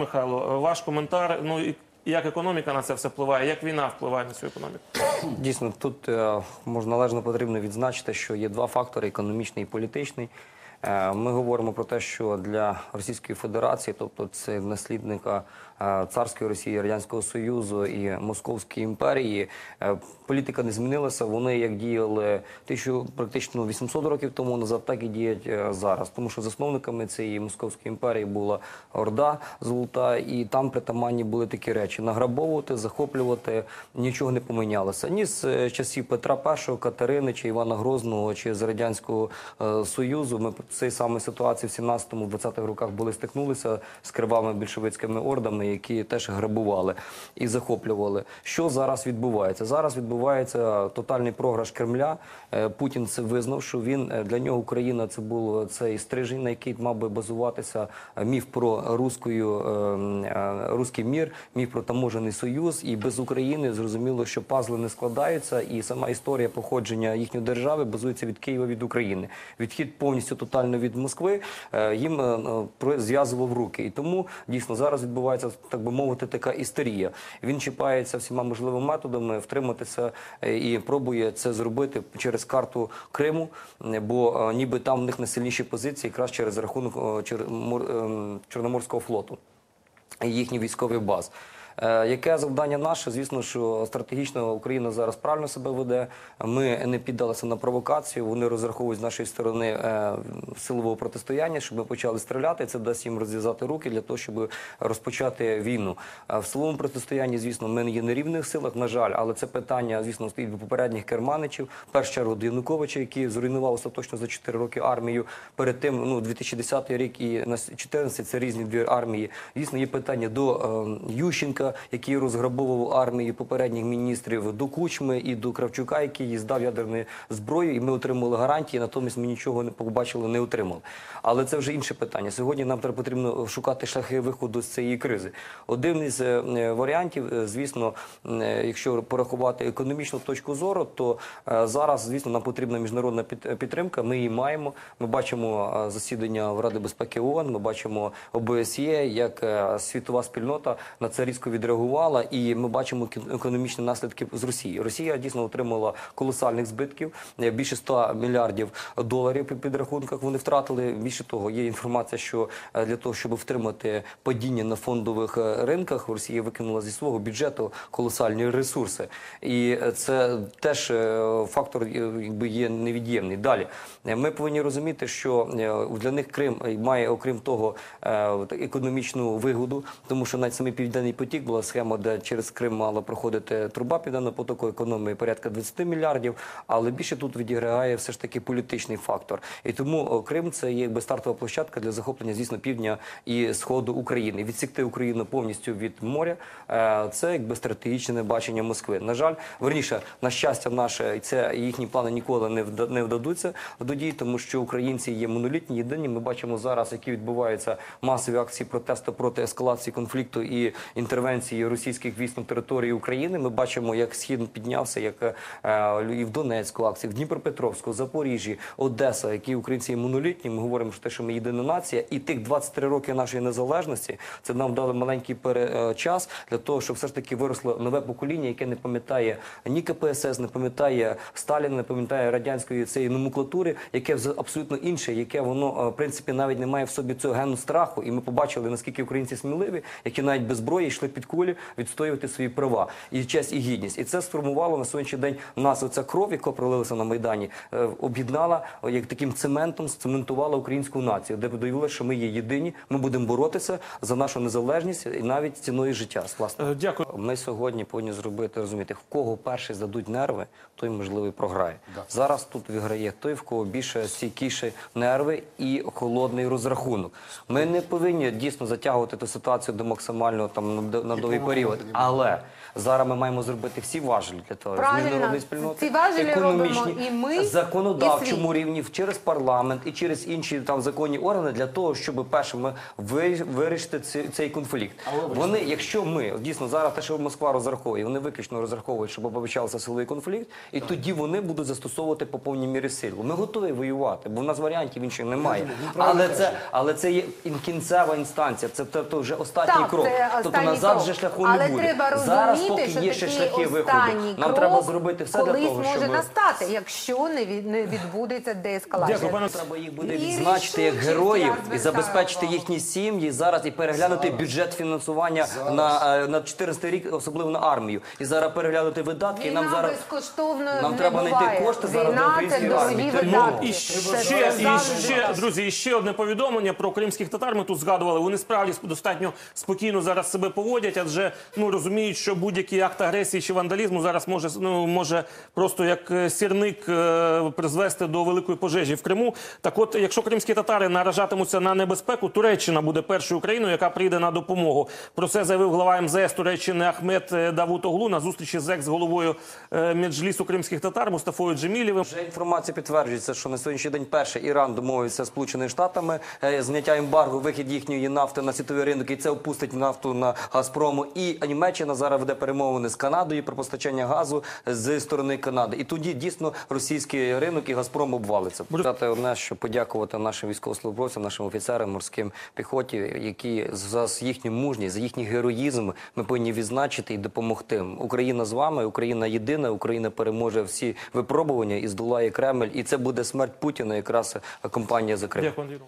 Михайло, ваш коментар. Ну і як економіка на це все впливає? Як війна впливає на цю економіку? Дійсно, тут е, можна належно потрібно відзначити, що є два фактори: економічний і політичний. Е, Ми говоримо про те, що для Російської Федерації, тобто це наслідника е, царської Росії, Радянського Союзу і Московської імперії, е, політика не змінилася. Вони як діяли тисячу практично 800 років тому назад, так і діють зараз. Тому що засновниками цієї Московської імперії була Орда Золота, і там притаманні були такі речі: награбовувати, захоплювати, нічого не помінялося. Ні з часів Петра І, Катерини чи Івана Грозного, чи з Радянського Союзу. Ми цій самій ситуації в 17-20-х роках були стикнулися з кривавими більшовицькими ордами, які теж грабували і захоплювали. Що зараз відбувається? Зараз відбувається тотальний програш Кремля. Е, Путін це визнав, що він е, для нього Україна це був цей стрижень, на який мав би базуватися е, міф про рускою, е, руський мір, міф про таможений союз. І без України зрозуміло, що пазли не складаються, і сама історія походження їхньої держави базується від Києва від України. Відхід повністю тотально від Москви е, їм е, е, зв'язував руки. І тому дійсно зараз відбувається так би мовити така істерія. Він чіпається всіма можливими методами втриматися і пробує це зробити через карту Криму, бо ніби там в них найсильніші позиції, якраз через рахунок ем, Чорноморського флоту їхніх військових баз. Е, Яке завдання наше? Звісно, що стратегічно Україна зараз правильно себе веде. Ми не піддалися на провокацію. Вони розраховують з нашої сторони е, силового протистояння, щоб ми почали стріляти. Це дасть їм розв'язати руки для того, щоб розпочати війну. Е, В силовому протистоянні, звісно, ми не є на рівних силах, на жаль, але це питання, звісно, стоїть до попередніх керманичів. В першу чергу до Януковича, який зруйнував остаточно за 4 роки армію. Перед тим, ну 2010 рік і на 2014 це різні дві армії. Звісно, є питання до е, Ющенка, який розграбовував армію попередніх міністрів, до Кучми і до Кравчука, який їздав ядерною зброєю, і ми отримали гарантії. Натомість ми нічого не побачили, не отримали. Але це вже інше питання. Сьогодні нам потрібно шукати шляхи виходу з цієї кризи. Один із е, е, варіантів, е, звісно, якщо порахувати економічну точку зору, то зараз, звісно, нам потрібна міжнародна під- підтримка. Ми її маємо. Ми бачимо засідання в Ради безпеки ООН, Ми бачимо ОБСЄ, як світова спільнота на це різко відреагувала, і ми бачимо економічні наслідки з Росії. Росія дійсно отримала колосальних збитків, е, більше 100 мільярдів доларів по підрахунках. Вони втратили. Більше того, є інформація, що е, для того, щоб втримати падіння на фондових е, ринках, Росія викинула зі свого бюджету колосальні ресурси, і це теж фактор якби є невід'ємний. Далі ми повинні розуміти, що для них Крим має, окрім того, економічну вигоду, тому що навіть самий південний потік була схема, де через Крим мала проходити труба південного потоку, економії порядка 20 мільярдів. Але більше тут відіграє все ж таки політичний фактор. І тому Крим це є якби стартова площадка для захоплення, звісно, півдня і сходу України. Відсікти Україну повністю від моря е, це якби стратегічне бачення Москви. На жаль, верніше, на щастя, наше це їхні плани ніколи не не вдадуться до дій, тому що українці є монолітні, єдині. Ми бачимо зараз, які відбуваються масові акції протесту проти ескалації конфлікту і інтервенції російських військ на території України. Ми бачимо, як схід піднявся, як е, і в Донецьку акції, в Дніпропетровську, Запоріжжі, Одеса, які українці монолітні. Ми говоримо про те, що ми єдина нація, і тих 23 роки нашої незалежності це нам дали маленький перечас для того, щоб все ж таки виросло нове покоління, яке не пам'ятає ні КПСС, не пам'ятає Сталіна, не пам'ятає радянської цієї номенклатури, яке абсолютно інше, яке воно е, в принципі навіть не має в собі цього гену страху. І ми побачили наскільки українці сміливі, які навіть без зброї йшли під кулі відстоювати свої права і честь і гідність. І це сформувало на сьогоднішній день нас. Оця кров, яка пролилася на майдані, е, об'єднала е, як таким цементом, цементувала українську націю, де довели, що ми є єдині. Ми будемо боротися за нашу незалежність і навіть ціною життя. Власне. Е, Дякую. Ми сьогодні повинні зробити розуміти, в кого перший здадуть нерви, той можливо і програє. Зараз тут виграє той, в кого більше стійкіші нерви і холодний розрахунок. Ми не повинні дійсно затягувати ту ситуацію до максимального там на- на період. Але зараз ми маємо зробити всі важелі для того, з міжнародної спільноти, важелі економічні, і ми, законодавчому рівні через парламент і через інші там законні органи для того, щоб перше ми ви- вирішити цей, цей конфлікт. Вони, якщо ми дійсно зараз те, що Москва розраховує, вони виключно розраховують, щоб почався силовий конфликт, і тоді вони будуть застосовувати по повній мірі силу. Ми готові воювати, бо в нас варіантів інших немає. Але це, але це є кінцева інстанція. Це тобто вже останній Так, крок. тобто останній назад крок. шляху Але не буде. треба зараз розуміти, поки що є ще такий шляхи виходу. останній Нам крок треба зробити все для колись того, може щоб настати, якщо не, від, не відбудеться деескалація. Дякую, пане Треба їх буде І відзначити як рішучість, героїв я і забезпечити їхні сім'ї зараз і переглянути бюджет фінансування на, е, на 14 рік, особливо на армію. І зараз переглянути видатки. І Війна нам зараз безкоштовно нам не треба знайти буває. кошти зараз Війна для це української дорогі армії. Ну, видатки. і Це ще, завжди ще, так. друзі, і ще одне повідомлення про кримських татар. Ми тут згадували. Вони справді достатньо спокійно зараз себе поводять, адже ну розуміють, що будь-який акт агресії чи вандалізму зараз може ну може просто як е, сірник е, призвести до великої пожежі в Криму. Так, от, якщо кримські татари наражатимуться на небезпеку, Туреччина буде першою країною, яка прийде на допомогу. Про це заявив глава МЗС Туреччини Ахмед е, Давутоглу на зустрічі з екс-головою е, Меджлісу кримських татар Мустафою Джемілєвим. Вже інформація підтверджується, що на сьогоднішній день перше Іран домовився з Сполученими Штатами зняття ембарго, вихід їхньої нафти на світовий ринок, і це опустить нафту на Газпрому. І Німеччина зараз веде перемовини з Канадою про постачання газу з сторони Канади. І тоді дійсно російський ринок і Газпром обвалиться. Сказати одне, що подякувати нашим військовослужбовцям, нашим офіцерам, морським піхоті, які за їхню мужність, за їхній героїзм ми повинні відзначити і допомогти. Україна з вами, Україна єдина, Україна переможе всі випробування і здолає Кремль. І це буде смерть Путіна, якраз компанія за Крим. Дякую, Андрій.